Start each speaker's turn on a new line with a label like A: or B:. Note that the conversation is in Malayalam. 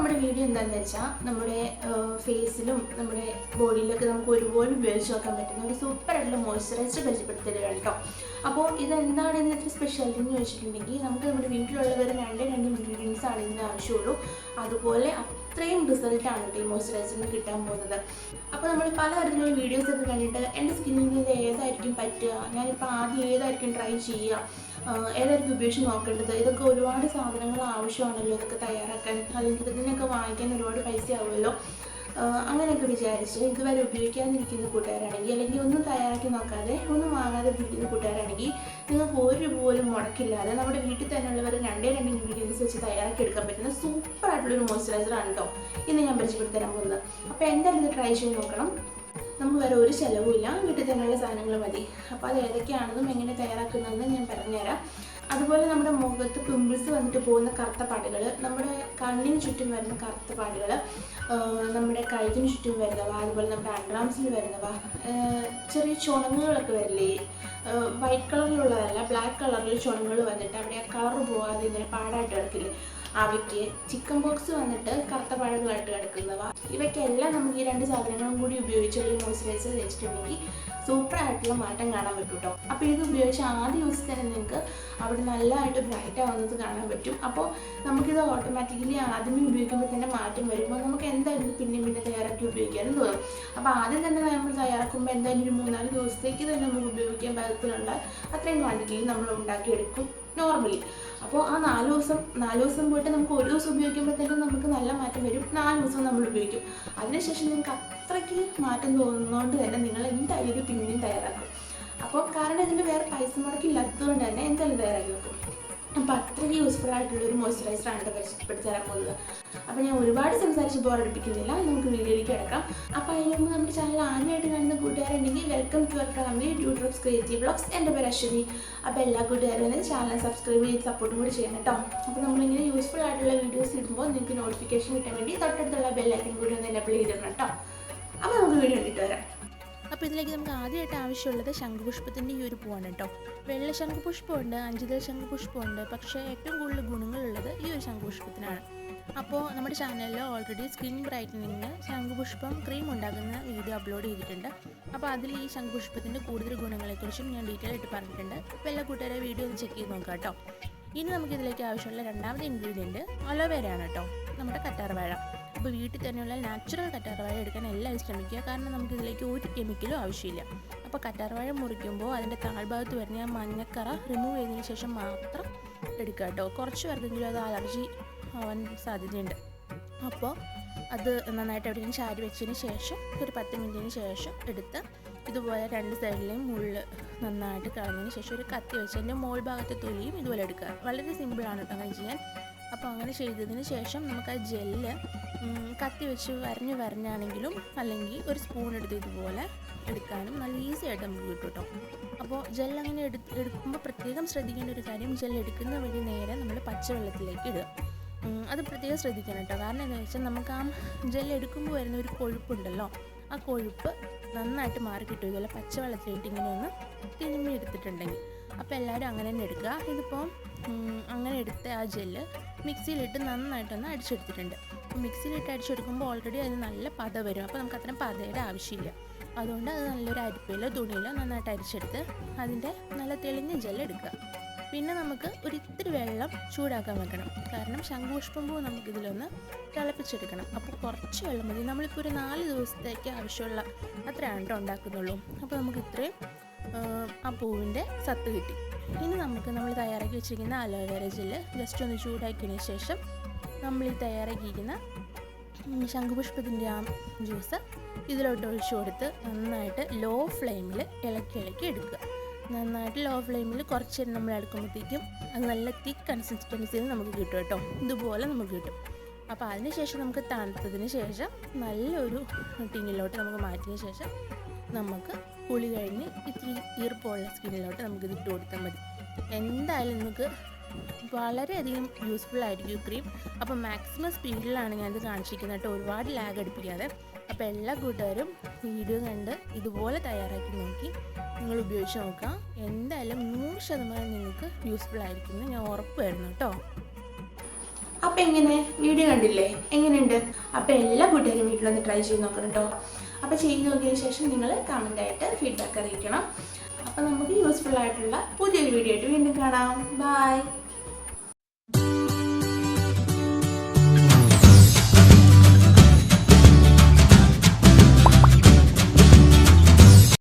A: നമ്മുടെ വീഡിയോ എന്താണെന്ന് വെച്ചാൽ നമ്മുടെ ഫേസിലും നമ്മുടെ ബോഡിയിലൊക്കെ നമുക്ക് ഒരുപോലെ ഉപയോഗിച്ച് നോക്കാൻ പറ്റുന്ന ഒരു സൂപ്പർ ആയിട്ടുള്ള മോയ്സ്ചറൈസർ പരിചയപ്പെടുത്തരുക കേട്ടോ. അപ്പോൾ ഇതെന്താണ് ഇന്നത്തെ സ്പെഷ്യാലിറ്റി എന്ന് ചോദിച്ചിട്ടുണ്ടെങ്കിൽ നമുക്ക് നമ്മുടെ വീട്ടിലുള്ളവർ രണ്ടേ രണ്ട് ഇൻഗ്രീഡിയൻസ് ആണ് ഇതിന് ആവശ്യമുള്ളൂ. അതുപോലെ അത്രയും റിസൾട്ടാണ് ഈ മോയ്സ്ചറൈസറിന് കിട്ടാൻ പോകുന്നത്. അപ്പോൾ നമ്മൾ പലതരത്തിലുള്ള വീഡിയോസ് ഒക്കെ കണ്ടിട്ട് എന്റെ സ്കിന്നിൽ ഏതായിരിക്കും പറ്റുക? ഞാനിപ്പോൾ ആദ്യം ഏതായിരിക്കും ട്രൈ ചെയ്യുക? ഏതായിരിക്കും ഉപയോഗിച്ച് നോക്കേണ്ടത്? ഇതൊക്കെ ഒരുപാട് സാധനങ്ങൾ ആവശ്യമാണല്ലോ. ഇതൊക്കെ തയ്യാറാക്കാൻ അല്ലെങ്കിൽ ഇതിനൊക്കെ വാങ്ങിക്കാൻ ഒരുപാട് പൈസ ആവുമല്ലോ അങ്ങനെയൊക്കെ വിചാരിച്ച് ഇതുവരെ ഉപയോഗിക്കാതിരിക്കുന്ന കൂട്ടുകാരാണെങ്കിൽ അല്ലെങ്കിൽ ഒന്നും തയ്യാറാക്കി നോക്കാതെ ഒന്നും വാങ്ങാതെ പിടിക്കുന്ന കൂട്ടുകാരാണെങ്കിൽ നിങ്ങൾക്ക് ഒരു പോലും മുടക്കില്ലാതെ നമ്മുടെ വീട്ടിൽ തന്നെയുള്ളവർ രണ്ടേ രണ്ട് ഇൻഗ്രീഡിയൻസ് വെച്ച് തയ്യാറാക്കി എടുക്കാൻ പറ്റുന്ന സൂപ്പർ ആയിട്ടുള്ളൊരു മോയ്സ്ചറൈസർ ആണ് കേട്ടോ ഇന്ന് ഞാൻ പരിചയപ്പെടുത്തരാൻ പോകുന്നത്. അപ്പോൾ എന്തായാലും ഇത് ട്രൈ ചെയ്ത് നോക്കണം. നമുക്ക് വേറെ ഒരു ചിലവുമില്ല വീട്ടിൽ തന്നെയുള്ള സാധനങ്ങൾ മതി. അപ്പോൾ അത് ഏതൊക്കെയാണെന്നും എങ്ങനെ തയ്യാറാക്കുന്നതെന്ന് ഞാൻ പറഞ്ഞുതരാം. അതുപോലെ നമ്മുടെ മുഖത്ത് പിമ്പിൾസ് വന്നിട്ട് പോകുന്ന കറുത്ത പാടുകൾ നമ്മുടെ കണ്ണിന് ചുറ്റും വരുന്ന കറുത്ത പാടുകൾ നമ്മുടെ കഴുത്തിന് ചുറ്റും വരുന്നവ അതുപോലെ നമ്മുടെ അണ്ടർആംസിൽ വരുന്നവ ചെറിയ ചുണങ്ങുകളൊക്കെ വരില്ലേ? വൈറ്റ് കളറിലുള്ളതല്ല ബ്ലാക്ക് കളറിൽ ചുണങ്ങുകൾ വന്നിട്ട് അവിടെ ആ കളർ പോകാതെ ഇങ്ങനെ പാടായിട്ട് കിടക്കില്ലേ? അവയ്ക്ക് ചിക്കൻ ബോക്സ് വന്നിട്ട് കറുത്ത പഴങ്ങളായിട്ട് കിടക്കുന്നവ. ഇവയ്ക്കെല്ലാം നമുക്ക് ഈ രണ്ട് സാധനങ്ങളും കൂടി ഉപയോഗിച്ചുള്ള മോയ്സ്ചറൈസർ തേച്ചിട്ടുണ്ടെങ്കിൽ സൂപ്പർ ആയിട്ടുള്ള മാറ്റം കാണാൻ പറ്റും കേട്ടോ അപ്പോൾ ഇത് ഉപയോഗിച്ച് ആദ്യ യൂസ് തന്നെ നിങ്ങൾക്ക് അവിടെ നല്ലതായിട്ട് ബ്രൈറ്റ് ആവുന്നത് കാണാൻ പറ്റും. അപ്പോൾ നമുക്കിത് ഓട്ടോമാറ്റിക്കലി ആദ്യമേ ഉപയോഗിക്കുമ്പോൾ തന്നെ മാറ്റം വരുമ്പോൾ നമുക്ക് എന്തായാലും പിന്നെ പിന്നെ തയ്യാറാക്കി ഉപയോഗിക്കാനും തോന്നും. അപ്പോൾ ആദ്യം തന്നെ നമ്മൾ തയ്യാറാക്കുമ്പോൾ എന്തായാലും ഒരു മൂന്നാൽ ദിവസത്തേക്ക് തന്നെ നമുക്ക് ഉപയോഗിക്കാൻ പാകത്തിലുള്ള അത്രയും ക്വാണ്ടിറ്റിയിൽ നമ്മൾ ഉണ്ടാക്കിയെടുക്കും. നോർമലി അപ്പോൾ ആ നാല് ദിവസം നാല് ദിവസം പോയിട്ട് നമുക്ക് ഒരു ദിവസം ഉപയോഗിക്കുമ്പോഴത്തേക്കും നമുക്ക് നല്ല മാറ്റം വരും. നാല് ദിവസം നമ്മൾ ഉപയോഗിക്കും. അതിനുശേഷം നിങ്ങൾക്ക് അത്രയ്ക്ക് മാറ്റം തോന്നുന്നതുകൊണ്ട് തന്നെ നിങ്ങൾ എന്തായാലും ഇത് പിന്നെയും തയ്യാറാക്കും. അപ്പോൾ കാരണം ഇതിന്റെ വേറെ പൈസ മുടക്കില്ലാത്തതുകൊണ്ട് തന്നെ എന്തായാലും തയ്യാറാക്കി വെക്കും. അപ്പോൾ അത്രയ്ക്ക് യൂസ്ഫുൾ ആയിട്ടുള്ള ഒരു മോയ്സ്ചറൈസറാണ് കേട്ടോ പരിചയപ്പെടുത്തി തരാൻ പോകുന്നത്. അപ്പോൾ ഞാൻ ഒരുപാട് സംസാരിച്ച് ബോറടിപ്പിക്കുന്നില്ല നമുക്ക് വീഡിയോയിലേക്ക് കിടക്കാം. അപ്പോൾ അതിന് മുമ്പ് നമ്മുടെ ചാനൽ ആദ്യമായിട്ട് കാണുന്ന കൂട്ടുകാരുണ്ടെങ്കിൽ welcome to our family YouTubes creative blogs എന്റെ പേര് അശ്വതി. അപ്പോൾ എല്ലാ കൂട്ടുകാരും തന്നെ ചാനൽ സബ്സ്ക്രൈബ് ചെയ്ത് സപ്പോർട്ടും കൂടി ചെയ്യണം കേട്ടോ. അപ്പോൾ നമ്മളിങ്ങനെ യൂസ്ഫുൾ ആയിട്ടുള്ള വീഡിയോസ് ഇടുമ്പോൾ നിങ്ങൾക്ക് നോട്ടിഫിക്കേഷൻ കിട്ടാൻ വേണ്ടി തൊട്ടടുത്തുള്ള ബെല്ലൈക്കൻ കൂടി ഒന്ന് എനേബിൾ ചെയ്തിടണം കേട്ടോ. അപ്പോൾ നമുക്ക് വീഡിയോ കണ്ടിട്ട് വരാം.
B: അപ്പോൾ ഇതിലേക്ക് നമുക്ക് ആദ്യമായിട്ട് ആവശ്യമുള്ളത് ശംഖുപുഷ്പത്തിന്റെ ഈ ഒരു പൂവാണ് കേട്ടോ. വെള്ള ശംഖുപുഷ്പമുണ്ട് അഞ്ചുതൽ ശംഖുപുഷ്പമുണ്ട്. പക്ഷേ ഏറ്റവും കൂടുതൽ ഗുണങ്ങളുള്ളത് ഈ ഒരു ശംഖുപുഷ്പത്തിനാണ്. അപ്പോൾ നമ്മുടെ ചാനലിൽ ഓൾറെഡി സ്കിൻ ബ്രൈറ്റനിങ്ങിന് ശംഖുപുഷ്പം ക്രീം ഉണ്ടാക്കുന്ന വീഡിയോ അപ്ലോഡ് ചെയ്തിട്ടുണ്ട്. അപ്പോൾ അതിൽ ഈ ശംഖുപുഷ്പത്തിന്റെ കൂടുതൽ ഗുണങ്ങളെക്കുറിച്ചും ഞാൻ ഡീറ്റെയിൽ ആയിട്ട് പറഞ്ഞിട്ടുണ്ട്. അപ്പോൾ എല്ലാ കൂട്ടുകാരെ വീഡിയോ ഒന്ന് ചെക്ക് ചെയ്ത് നോക്കാം കേട്ടോ. ഇനി നമുക്ക് ഇതിലേക്ക് ആവശ്യമുള്ള രണ്ടാമത്തെ ഇൻഗ്രീഡിയന്റ് അലോവേരയാണ് കേട്ടോ നമ്മുടെ കറ്റാർവാഴ അപ്പോൾ വീട്ടിൽ തന്നെയുള്ള നാച്ചുറൽ കറ്റാർവാഴ എടുക്കാൻ എല്ലാവരും ശ്രമിക്കുക. കാരണം നമുക്ക് ഇതിലേക്ക് ഒരു കെമിക്കലും ആവശ്യമില്ല. അപ്പോൾ കറ്റാർവാഴ മുറിക്കുമ്പോൾ അതിന്റെ താഴ്ഭാഗത്ത് വരുന്ന മഞ്ഞക്കറ റിമൂവ് ചെയ്തതിന് ശേഷം മാത്രം എടുക്കുക കേട്ടോ. കുറച്ച് പേർക്കെങ്കിലും അത് അലർജി ആവാൻ സാധ്യതയുണ്ട്. അപ്പോൾ അത് നന്നായിട്ട് എവിടെയെങ്കിലും ചാരി വെച്ചതിന് ശേഷം ഒരു പത്ത് മിനിറ്റിന് ശേഷം എടുത്ത് ഇതുപോലെ രണ്ട് സൈഡിലെയും മുള്ള് നന്നായിട്ട് കളഞ്ഞതിന് ശേഷം ഒരു കത്തി വെച്ച് അതിന്റെ മോൾ ഭാഗത്തെ തൊലിയും ഇതുപോലെ എടുക്കുക. വളരെ സിമ്പിളാണ് അങ്ങനെ ചെയ്യാൻ. അപ്പോൾ അങ്ങനെ ചെയ്തതിന് ശേഷം നമുക്ക് ആ ജെല്ല് കത്തി വെച്ച് വരഞ്ഞ് വരഞ്ഞാണെങ്കിലും അല്ലെങ്കിൽ ഒരു സ്പൂൺ എടുത്ത് ഇതുപോലെ എടുക്കാനും നല്ല ഈസി ആയിട്ട് നമുക്ക് കിട്ടും കേട്ടോ. അപ്പോൾ ജെൽ അങ്ങനെ എടു എടുക്കുമ്പോൾ പ്രത്യേകം ശ്രദ്ധിക്കേണ്ട ഒരു കാര്യം ജെൽ എടുക്കുന്ന വഴി നേരെ നമ്മൾ പച്ചവെള്ളത്തിലേക്ക് ഇടുക. അത് പ്രത്യേകം ശ്രദ്ധിക്കണം കേട്ടോ. കാരണം എന്താണെന്ന് വെച്ചാൽ നമുക്ക് ആ ജെൽ എടുക്കുമ്പോൾ വരുന്ന ഒരു കൊഴുപ്പുണ്ടല്ലോ ആ കൊഴുപ്പ് നന്നായിട്ട് മാറി കിട്ടും. ഇതുപോലെ പച്ചവെള്ളത്തിലിട്ട് ഇങ്ങനെ ഒന്ന് തിരുമ്മി എടുത്തിട്ടുണ്ടെങ്കിൽ. അപ്പോൾ എല്ലാവരും അങ്ങനെ തന്നെ എടുക്കുക. ഇതിപ്പോൾ അങ്ങനെ എടുത്ത ആ ജെല്ല് മിക്സിയിലിട്ട് നന്നായിട്ടൊന്ന് അടിച്ചെടുത്തിട്ടുണ്ട്. മിക്സിയിലിട്ട് അടിച്ചെടുക്കുമ്പോൾ ഓൾറെഡി അതിന് നല്ല പത വരും. അപ്പോൾ നമുക്ക് അത്രയും പതയുടെ ആവശ്യമില്ല. അതുകൊണ്ട് അത് നല്ലൊരു അരിപ്പയിലോ തുണിയിലോ നന്നായിട്ട് അരിച്ചെടുത്ത് അതിന്റെ നല്ല തെളിഞ്ഞ ജെല്ല് എടുക്കുക. പിന്നെ നമുക്ക് ഒരിത്തിരി വെള്ളം ചൂടാക്കാൻ വെക്കണം. കാരണം ശംഖുപുഷ്പം പൂ നമുക്കിതിലൊന്ന് തിളപ്പിച്ചെടുക്കണം. അപ്പോൾ കുറച്ച് വെള്ളം മതി. നമ്മളിപ്പോൾ ഒരു നാല് ദിവസത്തേക്ക് ആവശ്യമുള്ള അത്രയാണ് കേട്ടോ ഉണ്ടാക്കുന്നുള്ളൂ. അപ്പോൾ നമുക്ക് ഇത്രയും ആ, ആ പൂവിന്റെ സത്ത് കിട്ടി. ഇനി നമുക്ക് നമ്മൾ തയ്യാറാക്കി വെച്ചിരിക്കുന്ന അലോവേര ജെല്ല് ജസ്റ്റ് ഒന്ന് ചൂടാക്കിയതിന് ശേഷം നമ്മൾ ഈ തയ്യാറാക്കിയിരിക്കുന്ന ശംഖുപുഷ്പത്തിന്റെ ആ ജ്യൂസ് ഇതിലോട്ട് ഒഴിച്ചു കൊടുത്ത് നന്നായിട്ട് ലോ ഫ്ലെയിമിൽ ഇളക്കി ഇളക്കി എടുക്കുക. നന്നായിട്ട് ലോ ഫ്ലെയിമിൽ കുറച്ച് നേരം നമ്മൾ എടുക്കുമ്പോഴത്തേക്കും അത് നല്ല തിക്ക് കൺസിസ്റ്റൻസിയിൽ നമുക്ക് കിട്ടും കേട്ടോ. ഇതുപോലെ നമുക്ക് കിട്ടും. അപ്പോൾ അതിന് ശേഷം നമുക്ക് തണുത്തതിന് ശേഷം നല്ലൊരു ടിന്നിലോട്ട് നമുക്ക് മാറ്റിയതിന് ശേഷം നമുക്ക് കുളി കഴിഞ്ഞ് ഇത്തിരി ഈർപ്പമുള്ള സ്കിന്നിലോട്ട് നമുക്ക് ഇത് ഇട്ട് കൊടുത്താൽ മതി. എന്തായാലും നമുക്ക് വളരെയധികം യൂസ്ഫുൾ ആയിരിക്കും ക്രീം അപ്പോൾ മാക്സിമം സ്പീഡിലാണ് ഞാനിത് കാണിച്ചിരിക്കുന്നത് കേട്ടോ. ഒരുപാട് ലാഗ് അടുപ്പിക്കാതെ. അപ്പോൾ എല്ലാ കൂട്ടുകാരും വീഡിയോ കണ്ട് ഇതുപോലെ തയ്യാറാക്കി നോക്കി. നിങ്ങൾ ഉപയോഗിച്ച് നോക്കാം എന്തായാലും നൂറ് ശതമാനം നിങ്ങൾക്ക് യൂസ്ഫുൾ ആയിരിക്കും എന്ന് ഞാൻ ഉറപ്പ് വരുന്നു കേട്ടോ.
A: അപ്പം എങ്ങനെ? വീഡിയോ കണ്ടില്ലേ? എങ്ങനെയുണ്ട്? അപ്പം എല്ലാ കൂട്ടുകാരും വീട്ടിലൊന്ന് ട്രൈ ചെയ്ത് നോക്കണം കേട്ടോ. അപ്പോൾ ചെയ്ത് നോക്കിയതിന് ശേഷം നിങ്ങൾ കമന്റായിട്ട് ഫീഡ്ബാക്ക് അറിയിക്കണം. അപ്പോൾ നമുക്ക് യൂസ്ഫുൾ ആയിട്ടുള്ള പുതിയൊരു വീഡിയോ ആയിട്ട് വീണ്ടും കാണാം. ബൈ